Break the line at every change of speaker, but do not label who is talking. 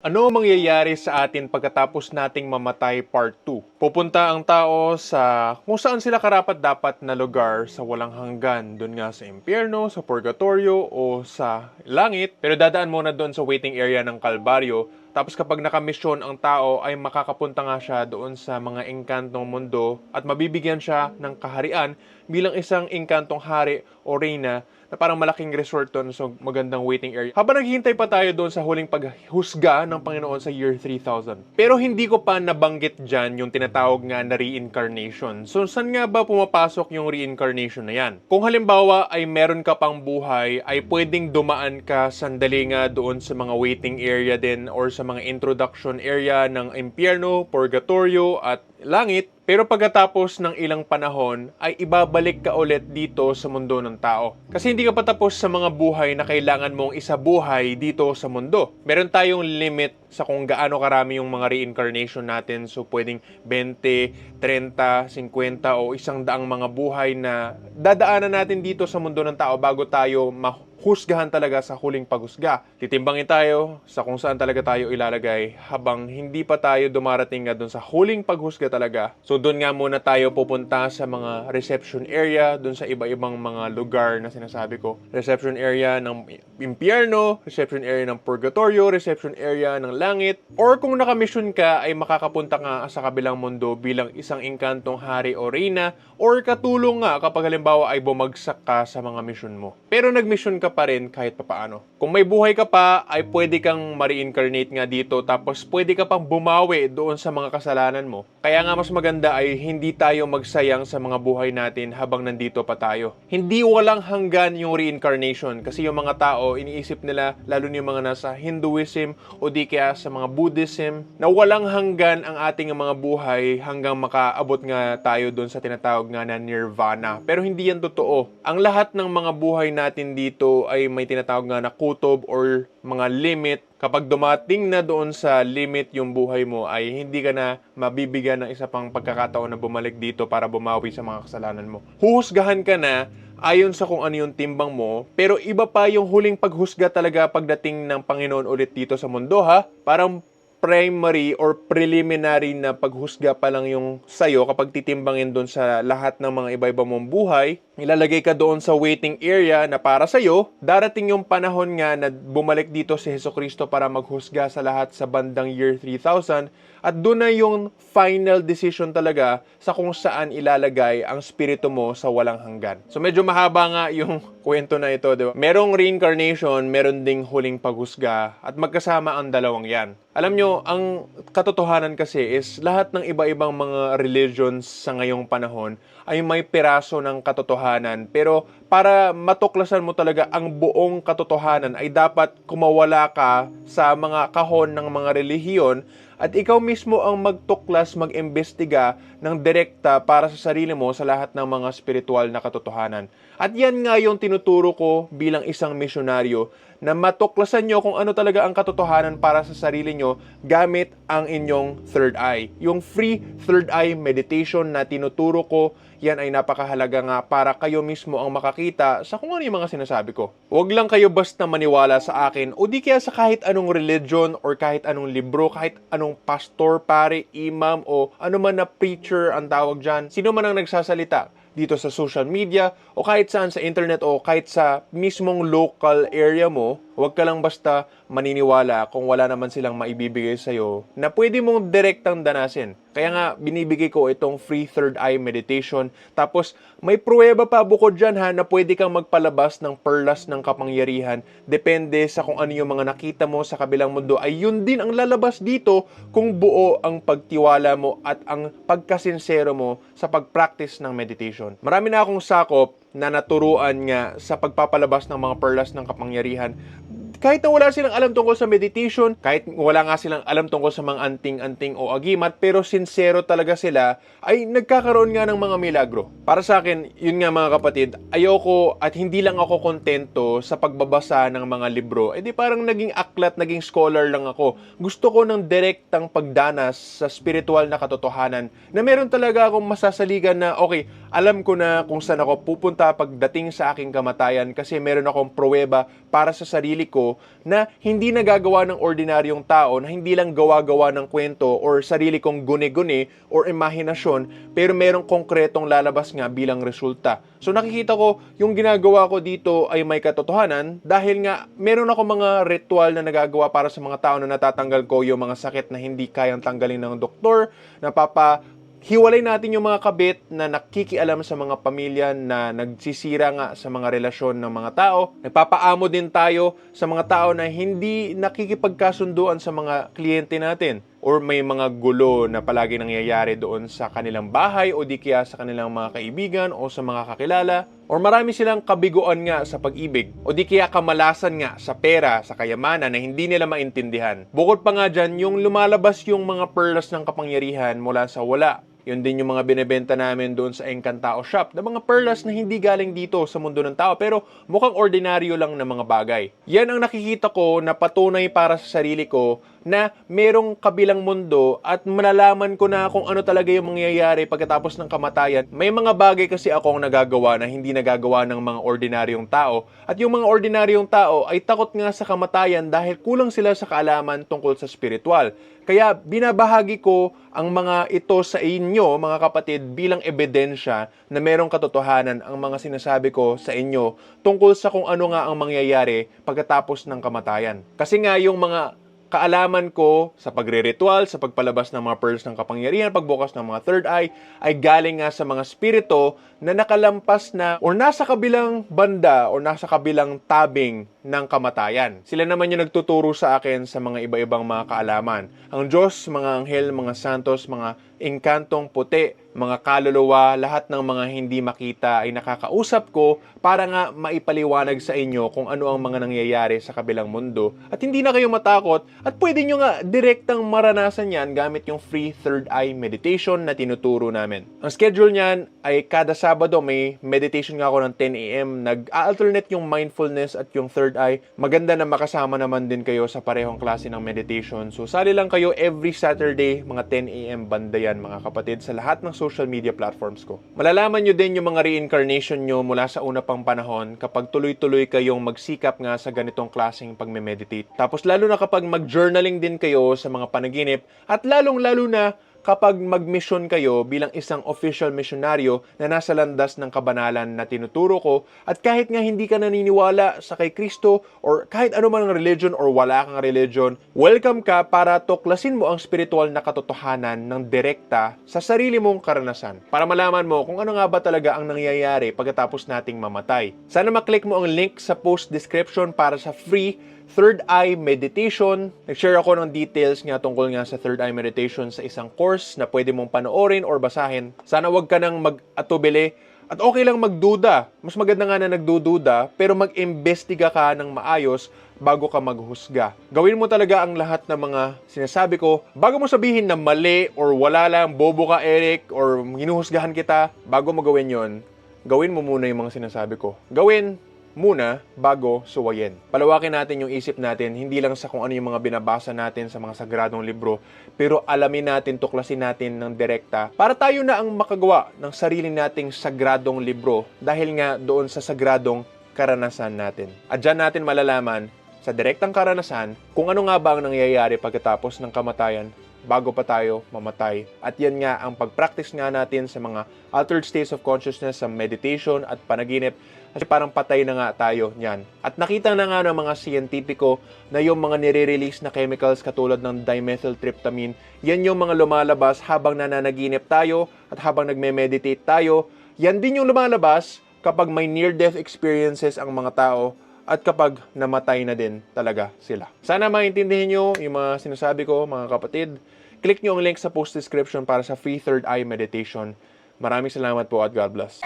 Ano ang mangyayari sa atin pagkatapos nating mamatay part 2? Pupunta ang tao sa kung saan sila karapat dapat na lugar sa walang hanggan, doon nga sa impyerno, sa purgatorio o sa langit. Pero dadaan muna doon sa waiting area ng Kalbaryo. Tapos kapag nakamisyon ang tao ay makakapunta nga siya doon sa mga engkantong mundo at mabibigyan siya ng kaharian bilang isang engkantong hari o reyna na parang malaking resort doon so magandang waiting area. Habang naghihintay pa tayo doon sa huling paghusga ng Panginoon sa year 3000. Pero hindi ko pa nabanggit dyan yung tinatawag nga na reincarnation. So saan nga ba pumapasok yung reincarnation na yan? Kung halimbawa ay meron ka pang buhay, ay pwedeng dumaan ka sandali nga doon sa mga waiting area din or sa mga introduction area ng impyerno, purgatorio at langit. Pero pagkatapos ng ilang panahon, ay ibabalik ka ulit dito sa mundo ng tao. Kasi hindi ka pa tapos sa mga buhay na kailangan mong isabuhay dito sa mundo. Meron tayong limit sa kung gaano karami yung mga reincarnation natin. So pwedeng 20, 30, 50 o isang daang mga buhay na dadaanan natin dito sa mundo ng tao bago tayo mahusgahan talaga sa huling paghusga. Titimbangin tayo sa kung saan talaga tayo ilalagay habang hindi pa tayo dumarating nga doon sa huling paghusga talaga. So doon nga muna tayo pupunta sa mga reception area, doon sa iba-ibang mga lugar na sinasabi ko. Reception area ng impyerno, reception area ng purgatorio, reception area ng langit, or kung nakamisyon ka ay makakapunta nga sa kabilang mundo bilang isang engkantong hari o reyna, or katulong nga kapag halimbawa ay bumagsak ka sa mga misyon mo. Pero nagmisyon ka pa rin kahit papaano. Kung may buhay ka pa, ay pwede kang ma-reincarnate nga dito tapos pwede ka pang bumawi doon sa mga kasalanan mo. Kaya nga mas maganda ay hindi tayo magsayang sa mga buhay natin habang nandito pa tayo. Hindi walang hanggan yung reincarnation kasi yung mga tao iniisip nila lalo na yung mga nasa Hinduism o di kaya sa mga Buddhism na walang hanggan ang ating mga buhay hanggang makaabot nga tayo doon sa tinatawag nga na nirvana. Pero hindi yan totoo. Ang lahat ng mga buhay natin dito ay may tinatawag nga na kutob or mga limit kapag dumating na doon sa limit yung buhay mo ay hindi ka na mabibigyan ng isa pang pagkakataon na bumalik dito para bumawi sa mga kasalanan mo. Huhusgahan ka na ayon sa kung ano yung timbang mo, pero iba pa yung huling paghusga talaga pagdating ng Panginoon ulit dito sa mundo ha. Parang primary or preliminary na paghusga pa lang yung sayo kapag titimbangin doon sa lahat ng mga iba-iba mong buhay. Ilalagay ka doon sa waiting area na para sa'yo. Darating yung panahon nga na bumalik dito si Heso Kristo para maghusga sa lahat sa bandang year 3000 at doon na yung final decision talaga sa kung saan ilalagay ang spirito mo sa walang hanggan. So medyo mahaba nga yung kwento na ito, di ba? Merong reincarnation, meron ding huling paghusga at magkasama ang dalawang yan. Alam nyo, ang katotohanan kasi is lahat ng iba-ibang mga religions sa ngayong panahon ay may piraso ng katotohanan. Pero para matuklasan mo talaga ang buong katotohanan ay dapat kumawala ka sa mga kahon ng mga relihiyon at ikaw mismo ang magtuklas, mag-imbestiga ng direkta para sa sarili mo sa lahat ng mga spiritual na katotohanan. At yan nga yung tinuturo ko bilang isang misyonaryo na matuklasan nyo kung ano talaga ang katotohanan para sa sarili nyo gamit ang inyong third eye. Yung free third eye meditation na tinuturo ko, yan ay napakahalaga nga para kayo mismo ang makakita sa kung ano yung mga sinasabi ko. Huwag lang kayo basta maniwala sa akin o di kaya sa kahit anong religion or kahit anong libro, kahit anong pastor, pare, imam o ano man na preacher ang tawag dyan. Sino man ang nagsasalita dito sa social media o kahit saan sa internet o kahit sa mismong local area mo, huwag ka lang basta maniniwala kung wala naman silang maibibigay sa'yo na pwede mong direktang danasin. Kaya nga, binibigay ko itong free third eye meditation. Tapos, may pruweba pa bukod dyan ha na pwede kang magpalabas ng perlas ng kapangyarihan. Depende sa kung ano yung mga nakita mo sa kabilang mundo. Ay yun din ang lalabas dito kung buo ang pagtiwala mo at ang pagkasinsero mo sa pag-practice ng meditation. Marami na akong sakop na naturuan nga sa pagpapalabas ng mga perlas ng kapangyarihan kahit na wala silang alam tungkol sa meditation, kahit wala nga silang alam tungkol sa mga anting-anting o agimat, pero sincero talaga sila, ay nagkakaroon nga ng mga milagro. Para sa akin, yun nga mga kapatid, ayoko at hindi lang ako kontento sa pagbabasa ng mga libro. Eh di parang naging aklat, naging scholar lang ako. Gusto ko ng direktang pagdanas sa spiritual na katotohanan na meron talaga akong masasaligan na, okay, alam ko na kung saan ako pupunta pagdating sa aking kamatayan kasi meron akong pruweba para sa sarili ko na hindi nagagawa ng ordinaryong tao, na hindi lang gawa-gawa ng kwento or sarili kong guni-guni or imahinasyon, pero merong konkretong lalabas nga bilang resulta. So nakikita ko, yung ginagawa ko dito ay may katotohanan dahil nga meron ako mga ritual na nagagawa para sa mga tao na natatanggal ko yung mga sakit na hindi kayang tanggalin ng doktor, napapa hiwalay natin yung mga kabit na nakikialam sa mga pamilya na nagsisira nga sa mga relasyon ng mga tao. Nagpapaamo din tayo sa mga tao na hindi nakikipagkasunduan sa mga kliyente natin or may mga gulo na palagi nangyayari doon sa kanilang bahay o di kaya sa kanilang mga kaibigan o sa mga kakilala or marami silang kabiguan nga sa pag-ibig o di kaya kamalasan nga sa pera, sa kayamanan na hindi nila maintindihan. Bukod pa nga dyan, yung lumalabas yung mga perlas ng kapangyarihan mula sa wala yun din yung mga binebenta namin doon sa Encantao Shop na mga perlas na hindi galing dito sa mundo ng tao pero mukhang ordinaryo lang na mga bagay. Yan ang nakikita ko na patunay para sa sarili ko na merong kabilang mundo at malalaman ko na kung ano talaga yung mangyayari pagkatapos ng kamatayan. May mga bagay kasi akong nagagawa na hindi nagagawa ng mga ordinaryong tao at yung mga ordinaryong tao ay takot nga sa kamatayan dahil kulang sila sa kaalaman tungkol sa spiritual. Kaya binabahagi ko ang mga ito sa inyo, mga kapatid, bilang ebidensya na merong katotohanan ang mga sinasabi ko sa inyo tungkol sa kung ano nga ang mangyayari pagkatapos ng kamatayan. Kasi nga yung mga kaalaman ko sa pagre-ritual, sa pagpalabas ng mga pearls ng kapangyarihan, pagbukas ng mga third eye, ay galing nga sa mga spirito na nakalampas na or nasa kabilang banda o nasa kabilang tabing ng kamatayan. Sila naman yung nagtuturo sa akin sa mga iba-ibang mga kaalaman. Ang Diyos, mga anghel, mga santos, mga engkantong puti, mga kaluluwa, lahat ng mga hindi makita ay nakakausap ko para nga maipaliwanag sa inyo kung ano ang mga nangyayari sa kabilang mundo. At hindi na kayo matakot at pwede nyo nga direktang maranasan yan gamit yung free third eye meditation na tinuturo namin. Ang schedule niyan ay kada Sabado may meditation nga ako ng 10 a.m. Nag-alternate yung mindfulness at yung third eye. Maganda na makasama naman din kayo sa parehong klase ng meditation. So sali lang kayo every Saturday mga 10 a.m. banda yan mga kapatid sa lahat ng social media platforms ko. Malalaman nyo din yung mga reincarnation nyo mula sa una pang panahon kapag tuloy-tuloy kayong magsikap nga sa ganitong klaseng pagme-meditate. Tapos lalo na kapag mag-journaling din kayo sa mga panaginip at lalong-lalo na kapag mag-mission kayo bilang isang official misyonaryo na nasa landas ng kabanalan na tinuturo ko at kahit nga hindi ka naniniwala sa kay Kristo or kahit ano man ang religion or wala kang religion, welcome ka para tuklasin mo ang spiritual na katotohanan ng direkta sa sarili mong karanasan para malaman mo kung ano nga ba talaga ang nangyayari pagkatapos nating mamatay. Sana maklik mo ang link sa post description para sa free Third Eye Meditation. Nag-share ako ng details nga tungkol nga sa Third Eye Meditation sa isang course na pwede mong panoorin or basahin. Sana wag ka nang mag-atubili at okay lang magduda. Mas maganda nga na nagdududa pero mag-imbestiga ka ng maayos bago ka maghusga. Gawin mo talaga ang lahat ng mga sinasabi ko bago mo sabihin na mali or wala lang, bobo ka Eric or hinuhusgahan kita. Bago mo gawin yon, gawin mo muna yung mga sinasabi ko. Gawin muna bago suwayin. Palawakin natin yung isip natin, hindi lang sa kung ano yung mga binabasa natin sa mga sagradong libro, pero alamin natin, tuklasin natin ng direkta para tayo na ang makagawa ng sarili nating sagradong libro dahil nga doon sa sagradong karanasan natin. At dyan natin malalaman sa direktang karanasan kung ano nga ba ang nangyayari pagkatapos ng kamatayan bago pa tayo mamatay. At yan nga ang pag-practice nga natin sa mga altered states of consciousness, sa meditation at panaginip. Kasi parang patay na nga tayo niyan. At nakita na nga ng mga siyentipiko na yung mga nire-release na chemicals katulad ng dimethyltryptamine, yan yung mga lumalabas habang nananaginip tayo at habang nagme-meditate tayo. Yan din yung lumalabas kapag may near-death experiences ang mga tao at kapag namatay na din talaga sila. Sana maintindihan nyo yung mga sinasabi ko, mga kapatid. Click nyo ang link sa post description para sa free third eye meditation. Maraming salamat po at God bless.